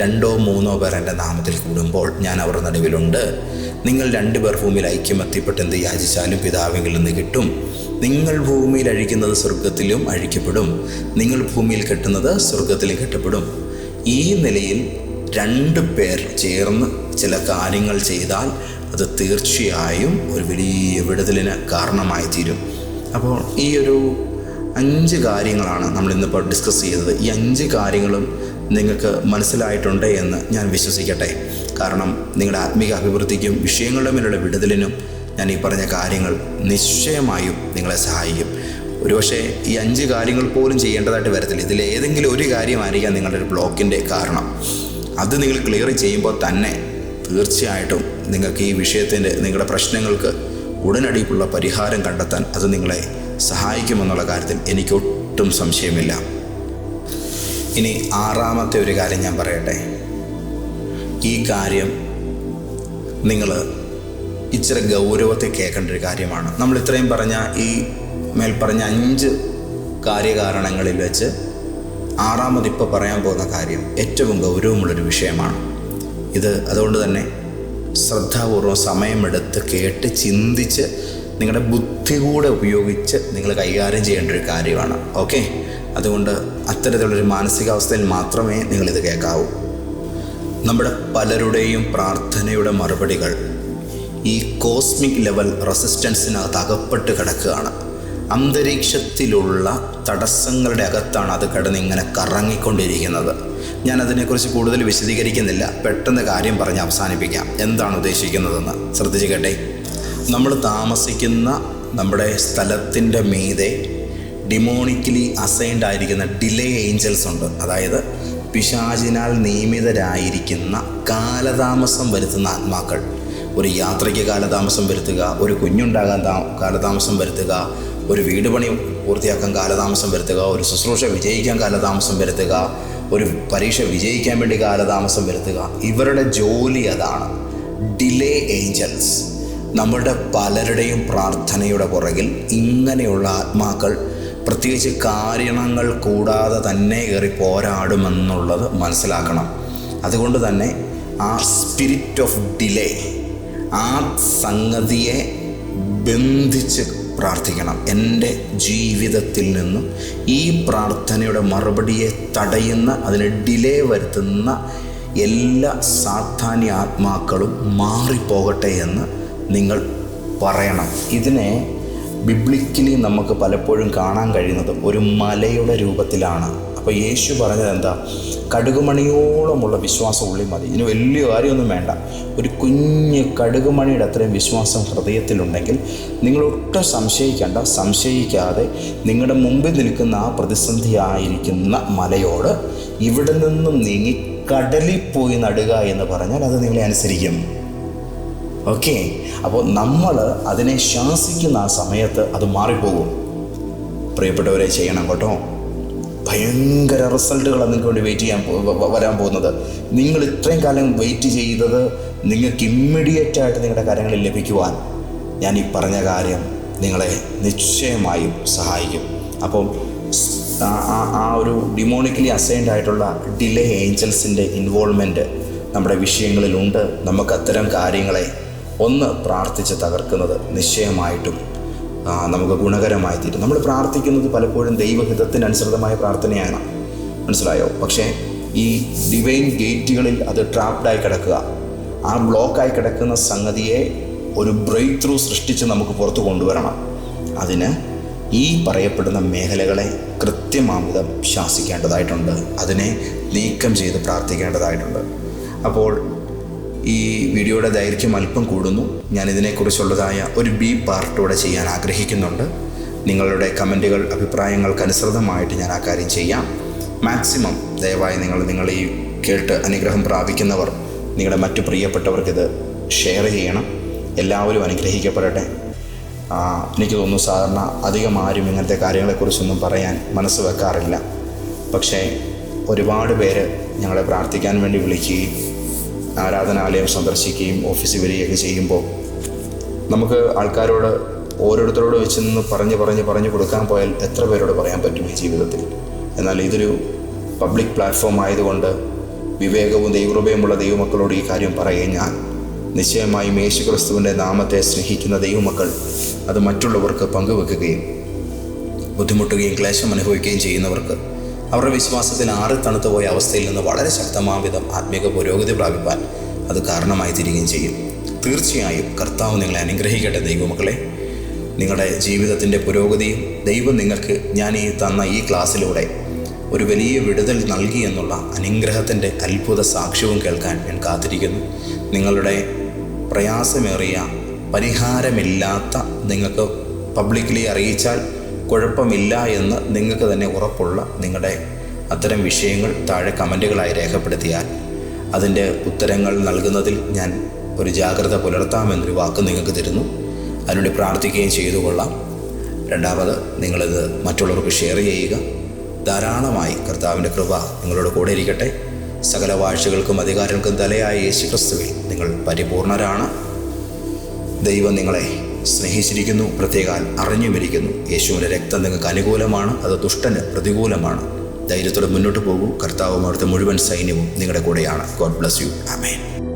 Speaker 1: രണ്ടോ മൂന്നോ പേർ എന്റെ നാമത്തിൽ കൂടുമ്പോൾ ഞാൻ അവർ നടുവിലുണ്ട്. നിങ്ങൾ രണ്ടുപേർ ഭൂമിയിൽ ഐക്യമെത്തിപ്പെട്ട് എന്ത് യാചിച്ചാലും പിതാവിങ്കിൽ നിന്ന് കിട്ടും. നിങ്ങൾ ഭൂമിയിൽ അഴിക്കുന്നത് സ്വർഗത്തിലും അഴിക്കപ്പെടും. നിങ്ങൾ ഭൂമിയിൽ കെട്ടുന്നത് സ്വർഗത്തിലും കെട്ടപ്പെടും. ഈ നിലയിൽ രണ്ട് പേർ ചേർന്ന് ചില കാര്യങ്ങൾ ചെയ്താൽ അത് തീർച്ചയായും ഒരു വലിയ വിടുതലിന് കാരണമായി തീരും അപ്പോൾ ഈ ഒരു അഞ്ച് കാര്യങ്ങളാണ് നമ്മൾ ഇന്നിപ്പോൾ ഡിസ്കസ് ചെയ്തത് ഈ അഞ്ച് കാര്യങ്ങളും നിങ്ങൾക്ക് മനസ്സിലായിട്ടുണ്ട് എന്ന് ഞാൻ വിശ്വസിക്കട്ടെ. കാരണം നിങ്ങളുടെ ആത്മീക അഭിവൃദ്ധിക്കും വിഷയങ്ങളുടെ മേലുള്ള വിടുതലിനും ഞാൻ ഈ പറഞ്ഞ കാര്യങ്ങൾ നിശ്ചയമായും നിങ്ങളെ സഹായിക്കും. ഒരുപക്ഷെ ഈ അഞ്ച് കാര്യങ്ങൾ പോലും ചെയ്യേണ്ടതായിട്ട് വരത്തില്ല. ഇതിൽ ഏതെങ്കിലും ഒരു കാര്യമായിരിക്കാം നിങ്ങളുടെ ഒരു ബ്ലോക്കിന്റെ കാരണം. അത് നിങ്ങൾ ക്ലിയർ ചെയ്യുമ്പോൾ തന്നെ തീർച്ചയായിട്ടും നിങ്ങൾക്ക് ഈ വിഷയത്തിന്റെ നിങ്ങളുടെ പ്രശ്നങ്ങൾക്ക് ഉടനടിക്കുള്ള പരിഹാരം കണ്ടെത്താൻ അത് നിങ്ങളെ സഹായിക്കുമെന്നുള്ള കാര്യത്തിൽ എനിക്ക് ഒട്ടും സംശയമില്ല. ഇനി ആറാമത്തെ ഒരു കാര്യം ഞാൻ പറയട്ടെ. ഈ കാര്യം നിങ്ങൾ ഇച്ചിരി ഗൗരവത്തെ കേൾക്കേണ്ട ഒരു കാര്യമാണ്. നമ്മൾ ഇത്രയും പറഞ്ഞ ഈ മേൽപ്പറഞ്ഞ അഞ്ച് കാര്യകാരണങ്ങളിൽ വെച്ച് ആറാമത് ഇപ്പോൾ പറയാൻ പോകുന്ന കാര്യം ഏറ്റവും ഗൗരവമുള്ളൊരു വിഷയമാണ്. ഇത് അതുകൊണ്ട് തന്നെ ശ്രദ്ധാപൂർവം സമയമെടുത്ത് കേട്ട് ചിന്തിച്ച് നിങ്ങളുടെ ബുദ്ധി കൂടെ ഉപയോഗിച്ച് നിങ്ങൾ കൈകാര്യം ചെയ്യേണ്ട ഒരു കാര്യമാണ്. ഓക്കെ അതുകൊണ്ട് അത്തരത്തിലുള്ളൊരു മാനസികാവസ്ഥയിൽ മാത്രമേ നിങ്ങളിത് കേൾക്കാവൂ. നമ്മുടെ പലരുടെയും പ്രാർത്ഥനയുടെ മറുപടികൾ ഈ കോസ്മിക് ലെവൽ റെസിസ്റ്റൻസിനകത്ത് അകപ്പെട്ട് കിടക്കുകയാണ്. അന്തരീക്ഷത്തിലുള്ള തടസ്സങ്ങളുടെ അകത്താണ് അത് കിടന്ന് ഇങ്ങനെ കറങ്ങിക്കൊണ്ടിരിക്കുന്നത്. ഞാൻ അതിനെക്കുറിച്ച് കൂടുതൽ വിശദീകരിക്കുന്നില്ല. പെട്ടെന്ന് കാര്യം പറഞ്ഞ് അവസാനിപ്പിക്കാം. എന്താണ് ഉദ്ദേശിക്കുന്നതെന്ന് ശ്രദ്ധിച്ച് കേട്ടെ നമ്മൾ താമസിക്കുന്ന നമ്മുടെ സ്ഥലത്തിന്റെ മീതെ ഡിമോണിക്കലി അസൈൻഡ് ആയിരിക്കുന്ന ഡിലേ ഏഞ്ചൽസ് ഉണ്ട്. അതായത് പിശാചിനാൽ നിയമിതരായിരിക്കുന്ന കാലതാമസം വരുത്തുന്ന ആത്മാക്കൾ. ഒരു യാത്രയ്ക്ക് കാലതാമസം വരുത്തുക ഒരു കുഞ്ഞുണ്ടാകാൻ താ കാലതാമസം വരുത്തുക ഒരു വീട് പണി പൂർത്തിയാക്കാൻ കാലതാമസം വരുത്തുക ഒരു ശുശ്രൂഷ വിജയിക്കാൻ കാലതാമസം വരുത്തുക ഒരു പരീക്ഷ വിജയിക്കാൻ വേണ്ടി കാലതാമസം വരുത്തുക. ഇവരുടെ ജോലി അതാണ്. ഡിലേ ഏഞ്ചൽസ് നമ്മുടെ പലരുടെയും പ്രാർത്ഥനയുടെ പുറകിൽ ഇങ്ങനെയുള്ള ആത്മാക്കൾ പ്രത്യേകിച്ച് കാരണങ്ങൾ കൂടാതെ തന്നെ കയറി പോരാടുമെന്നുള്ളത് മനസ്സിലാക്കണം. അതുകൊണ്ട് തന്നെ ആ സ്പിരിറ്റ് ഓഫ് ഡിലേ ആ സംഗതിയെ ബന്ധിച്ച് പ്രാർത്ഥിക്കണം. എന്റെ ജീവിതത്തിൽ നിന്നും ഈ പ്രാർത്ഥനയുടെ മറുപടിയെ തടയുന്ന അതിന് ഡിലേ വരുത്തുന്ന എല്ലാ സാധാന്യ ആത്മാക്കളും മാറിപ്പോകട്ടെ എന്ന് നിങ്ങൾ പറയണം. ഇതിനെ ബിബ്ലിക്കലി നമുക്ക് പലപ്പോഴും കാണാൻ കഴിയുന്നത് ഒരു മലയുടെ രൂപത്തിലാണ്. അപ്പോൾ യേശു പറഞ്ഞത് എന്താ? കടുകുമണിയോളമുള്ള വിശ്വാസം ഉള്ളി മതി. ഇതിന് വലിയ കാര്യമൊന്നും വേണ്ട. ഒരു കുഞ്ഞ് കടുകുമണിയുടെ അത്രയും വിശ്വാസം ഹൃദയത്തിലുണ്ടെങ്കിൽ നിങ്ങൾ ഒട്ടും സംശയിക്കേണ്ട സംശയിക്കാതെ നിങ്ങളുടെ മുമ്പിൽ നിൽക്കുന്ന ആ പ്രതിസന്ധിയായിരിക്കുന്ന മലയോട് ഇവിടെ നിന്നും നീങ്ങി കടലിൽ പോയി നടുക എന്ന് പറഞ്ഞാൽ അത് നിങ്ങളെ അനുസരിക്കും. ഓക്കെ. അപ്പോൾ നമ്മൾ അതിനെ ശാസിക്കുന്ന ആ സമയത്ത് അത് മാറിപ്പോകും. പ്രിയപ്പെട്ടവരെ ചെയ്യണം കേട്ടോ. ഭയങ്കര റിസൾട്ടുകളാണ് നിങ്ങൾക്ക് വേണ്ടി വെയിറ്റ് ചെയ്യാൻ വരാൻ പോകുന്നത്. നിങ്ങൾ ഇത്രയും കാലം വെയിറ്റ് ചെയ്തത് നിങ്ങൾക്ക് ഇമ്മീഡിയറ്റ് ആയിട്ട് നിങ്ങളുടെ കാര്യങ്ങൾ ലഭിക്കുവാൻ ഞാൻ ഈ പറഞ്ഞ കാര്യം നിങ്ങളെ നിശ്ചയമായും സഹായിക്കും. അപ്പം ആ ഒരു ഡിമോണിക്കലി അസൈൻഡ് ആയിട്ടുള്ള ഡിലേ ഏഞ്ചൽസിന്റെ ഇൻവോൾവ്മെന്റ് നമ്മുടെ വിഷയങ്ങളിലുണ്ട്. നമുക്ക് അത്തരം കാര്യങ്ങളെ ഒന്ന് പ്രാർത്ഥിച്ച് തകർക്കുന്നത് നിശ്ചയമായിട്ടും നമുക്ക് ഗുണകരമായി തീരും. നമ്മൾ പ്രാർത്ഥിക്കുന്നത് പലപ്പോഴും ദൈവഹിതത്തിനനുസൃതമായ പ്രാർത്ഥനയാണ്. മനസ്സിലായോ? പക്ഷേ ഈ ഡിവൈൻ ഗേറ്റുകളിൽ അത് ട്രാപ്ഡായി കിടക്കുക ആ ബ്ലോക്കായി കിടക്കുന്ന സംഗതിയെ ഒരു ബ്രേക്ക് ത്രൂ സൃഷ്ടിച്ച് നമുക്ക് പുറത്തു കൊണ്ടുവരണം. അതിന് ഈ പറയപ്പെടുന്ന മേഖലകളെ കൃത്യമാമിതം ശാസിക്കേണ്ടതായിട്ടുണ്ട്. അതിനെ നീക്കം ചെയ്ത് പ്രാർത്ഥിക്കേണ്ടതായിട്ടുണ്ട്. അപ്പോൾ ഈ വീഡിയോയുടെ ദൈർഘ്യം അല്പം കൂടുന്നു. ഞാൻ ഇതിനെക്കുറിച്ചുള്ളതായ ഒരു ബി പാർട്ടോടെ ചെയ്യാൻ ആഗ്രഹിക്കുന്നുണ്ട്. നിങ്ങളുടെ കമന്റുകൾ അഭിപ്രായങ്ങൾക്കനുസൃതമായിട്ട് ഞാൻ ആ കാര്യം ചെയ്യാം. മാക്സിമം ദയവായി നിങ്ങൾ നിങ്ങൾ ഈ കേട്ട് അനുഗ്രഹം പ്രാപിക്കുന്നവർ നിങ്ങളുടെ മറ്റു പ്രിയപ്പെട്ടവർക്കിത് ഷെയർ ചെയ്യണം. എല്ലാവരും അനുഗ്രഹിക്കപ്പെടട്ടെ. എനിക്ക് തോന്നുന്നു സാധാരണ അധികം ആരും ഇങ്ങനത്തെ കാര്യങ്ങളെക്കുറിച്ചൊന്നും പറയാൻ മനസ്സ് വെക്കാറില്ല. പക്ഷേ ഒരുപാട് പേര് ഞങ്ങളെ പ്രാർത്ഥിക്കാൻ വേണ്ടി വിളിക്കുകയും ആരാധനാലയം സന്ദർശിക്കുകയും ഓഫീസിൽ വരികയൊക്കെ ചെയ്യുമ്പോൾ നമുക്ക് ആൾക്കാരോട് ഓരോരുത്തരോട് വെച്ച് നിന്ന് പറഞ്ഞ് പറഞ്ഞ് പറഞ്ഞ് കൊടുക്കാൻ പോയാൽ എത്ര പേരോട് പറയാൻ പറ്റും ഈ ജീവിതത്തിൽ? എന്നാൽ ഇതൊരു പബ്ലിക് പ്ലാറ്റ്ഫോം ആയതുകൊണ്ട് വിവേകവും ദൈവകൃപയുമുള്ള ദൈവമക്കളോട് ഈ കാര്യം പറയുകയും ഞാൻ നിശ്ചയമായും യേശു ക്രിസ്തുവിന്റെ നാമത്തെ സ്നേഹിക്കുന്ന ദൈവമക്കൾ അത് മറ്റുള്ളവർക്ക് പങ്കുവെക്കുകയും ബുദ്ധിമുട്ടുകയും ക്ലേശം അനുഭവിക്കുകയും ചെയ്യുന്നവർക്ക് അവരുടെ വിശ്വാസത്തിൽ ആറ് തണുത്തു പോയ അവസ്ഥയിൽ നിന്ന് വളരെ ശക്തമായ വിധം ആത്മീക പുരോഗതി പ്രാപിപ്പാൻ അത് കാരണമായി തീരുകയും ചെയ്യും. തീർച്ചയായും കർത്താവ് നിങ്ങളെ അനുഗ്രഹിക്കട്ടെ ദൈവമക്കളെ. നിങ്ങളുടെ ജീവിതത്തിന്റെ പുരോഗതിയും ദൈവം നിങ്ങൾക്ക് ഞാൻ ഈ തന്ന ഈ ക്ലാസ്സിലൂടെ ഒരു വലിയ വിടുതൽ നൽകി എന്നുള്ള അനുഗ്രഹത്തിന്റെ അത്ഭുത സാക്ഷ്യവും കേൾക്കാൻ ഞാൻ കാത്തിരിക്കുന്നു. നിങ്ങളുടെ പ്രയാസമേറിയ പരിഹാരമില്ലാത്ത നിങ്ങൾക്ക് പബ്ലിക്കലി അറിയിച്ചാൽ കുഴപ്പമില്ല എന്ന് നിങ്ങൾക്ക് തന്നെ ഉറപ്പുള്ള നിങ്ങളുടെ അത്തരം വിഷയങ്ങൾ താഴെ കമന്റുകളായി രേഖപ്പെടുത്തിയാൽ അതിന്റെ ഉത്തരങ്ങൾ നൽകുന്നതിൽ ഞാൻ ഒരു ജാഗ്രത പുലർത്താമെന്നൊരു വാക്ക് നിങ്ങൾക്ക് തരുന്നു. അതിനുവേണ്ടി പ്രാർത്ഥിക്കുകയും ചെയ്തു കൊള്ളാം. രണ്ടാമത് നിങ്ങളിത് മറ്റുള്ളവർക്ക് ഷെയർ ചെയ്യുക. ധാരാളമായി കർത്താവിന്റെ കൃപ നിങ്ങളോട് കൂടെ ഇരിക്കട്ടെ. സകല വാഴ്ചകൾക്കും അധികാരങ്ങൾക്കും തലയായ യേശു ക്രിസ്തുവിൽ നിങ്ങൾ പരിപൂർണരാണ്. ദൈവം നിങ്ങളെ സ്നേഹിച്ചിരിക്കുന്നു പ്രത്യേകാൽ അറിഞ്ഞുമിരിക്കുന്നു. യേശുവിന്റെ രക്തം നിങ്ങൾക്ക് അനുകൂലമാണ് അത് ദുഷ്ടന് പ്രതികൂലമാണ്. ധൈര്യത്തോടെ മുന്നോട്ട് പോകൂ. കർത്താവും അവിടുത്തെ മുഴുവൻ സൈന്യവും നിങ്ങളുടെ കൂടെയാണ്. God bless you amen